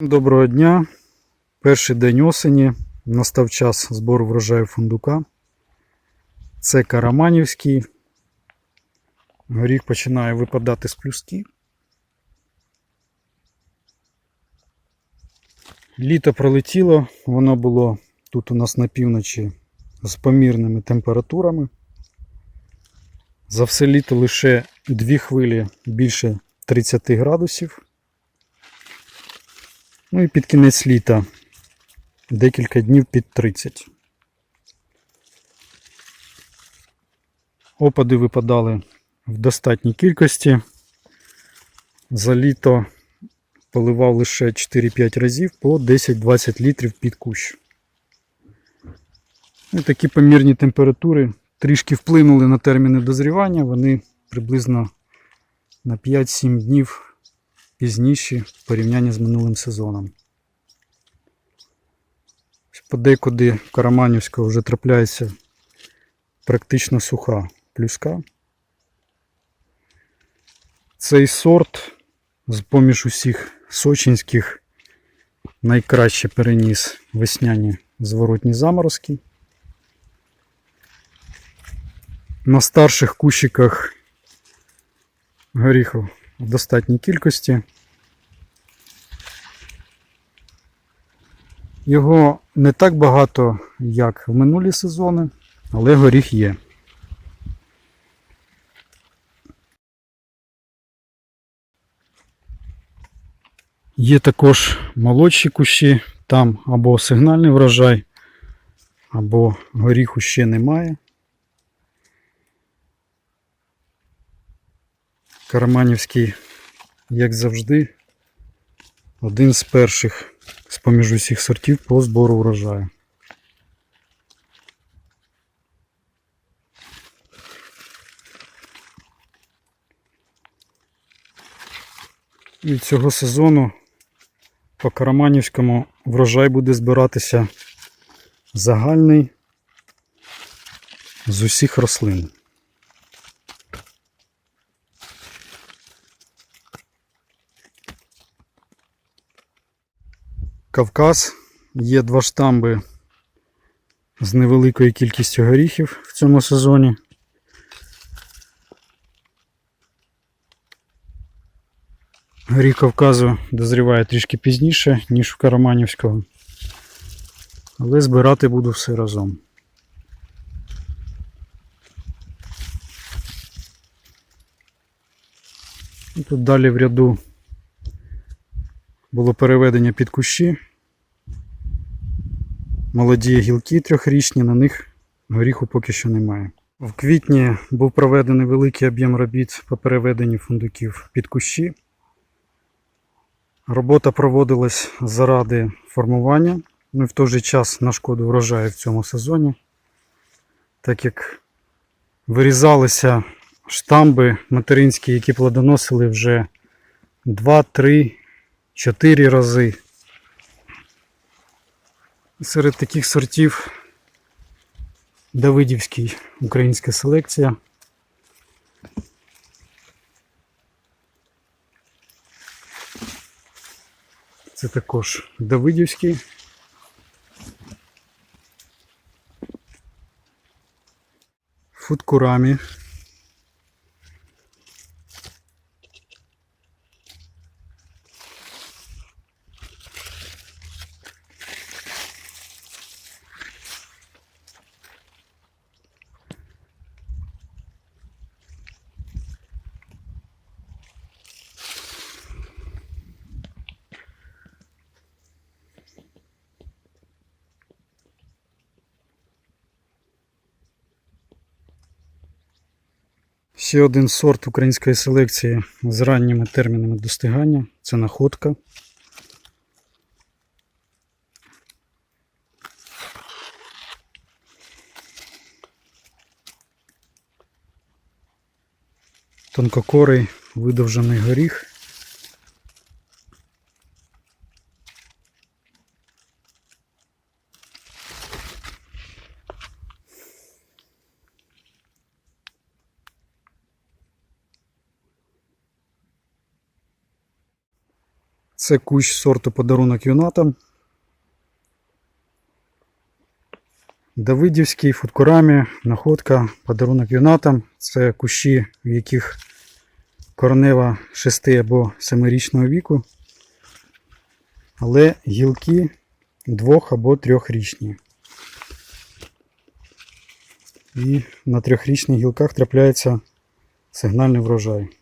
Доброго дня. Перший день осені. Настав час збору врожаю фундука. Це Караманівський. Горіх починає випадати з плюски. Літо пролетіло, воно було тут у нас на півночі з помірними температурами. За все літо лише дві хвилі більше 30 градусів. Ну і під кінець літа декілька днів під 30. Опади випадали в достатній кількості. За літо поливав лише 4-5 разів по 10-20 літрів під кущ. І такі помірні температури трішки вплинули на терміни дозрівання. Вони приблизно на 5-7 днів пізніші в порівнянні з минулим сезоном. Подекуди Караманівського вже трапляється практично суха плюска. Цей сорт з поміж усіх сочинських найкраще переніс весняні зворотні заморозки. На старших кущиках горіхів в достатній кількості. Його не так багато, як в минулі сезони, але горіх є. Є також молодші кущі, там або сигнальний врожай, або горіху ще немає. Караманівський, як завжди, один з перших з поміж усіх сортів по збору урожаю. І цього сезону по Караманівському врожай буде збиратися загальний з усіх рослин. Кавказ. Є два штамби з невеликою кількістю горіхів в цьому сезоні. Горіх Кавказу дозріває трішки пізніше, ніж у Караманівського. Але збирати буду все разом. Тут далі в ряду було переведення під кущі. Молоді гілки трьохрічні, на них горіху поки що немає. В квітні був проведений великий об'єм робіт по переведенню фундуків під кущі. Робота проводилась заради формування, ну і в той же час на шкоду врожаю в цьому сезоні, так як вирізалися штамби материнські, які плодоносили вже 2-3 4 рази. Серед таких сортів Давидівський українська селекція. Це також Давидівський. Фудкурамі. Ще один сорт української селекції з ранніми термінами достигання. Це находка. Тонкокорий видовжений горіх. Це кущ сорту подарунок юнатам. Давидівський, фудкурамі, находка, подарунок юнатам. Це кущі, в яких коренева 6 або 7-річного віку, але гілки 2 або 3-річні. І на трьохрічних гілках трапляється сигнальний врожай.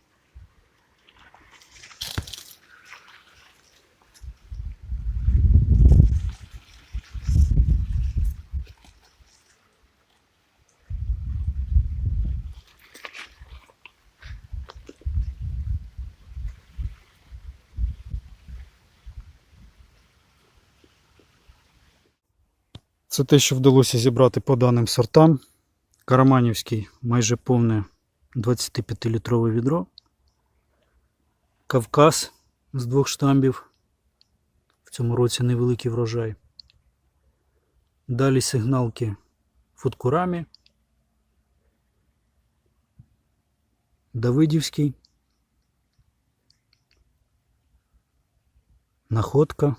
Це те, що вдалося зібрати по даним сортам. Караманівський майже повне 25-літрове відро. Кавказ з двох штамбів. В цьому році невеликий врожай. Далі сигналки Фудкурамі. Давидівський. Находка.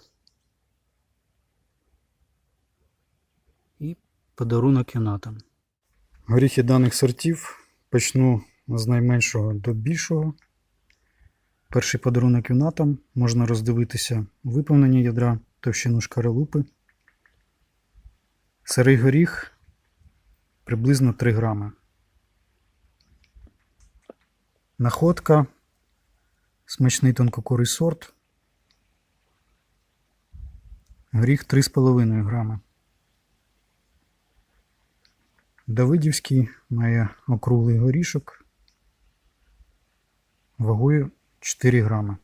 Подарунок юнатам. Горіхи даних сортів почну з найменшого до більшого. Перший подарунок юнатам можна роздивитися виповнення ядра, товщину шкаралупи. Сирий горіх приблизно 3 грами. Находка. Смачний тонкокорий сорт. Горіх 3,5 грами. Давидівський має округлий горішок вагою 4 грами.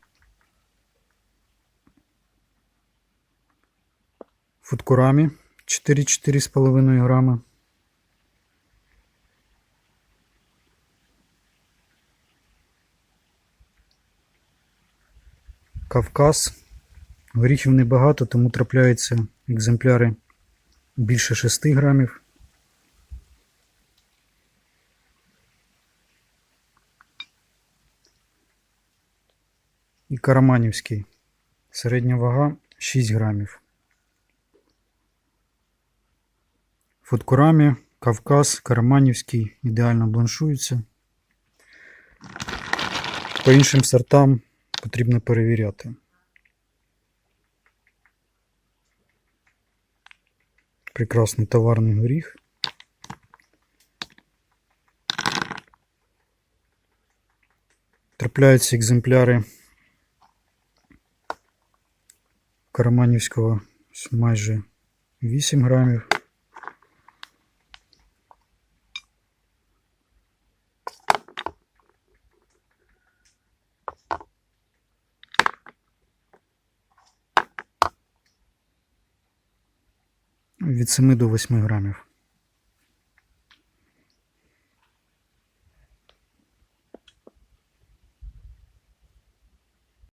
Фудкурамі 4-4,5 грами. Кавказ. Горіхів небагато, тому трапляються екземпляри більше 6 грамів. І Караманівський. Середня вага 6 грамів. Фудкурамі, Кавказ, Караманівський ідеально бланшуються. По іншим сортам потрібно перевіряти. Прекрасний товарний горіх. Трапляються екземпляри Караманівського майже 8 грамів. Від 7 до 8 грамів.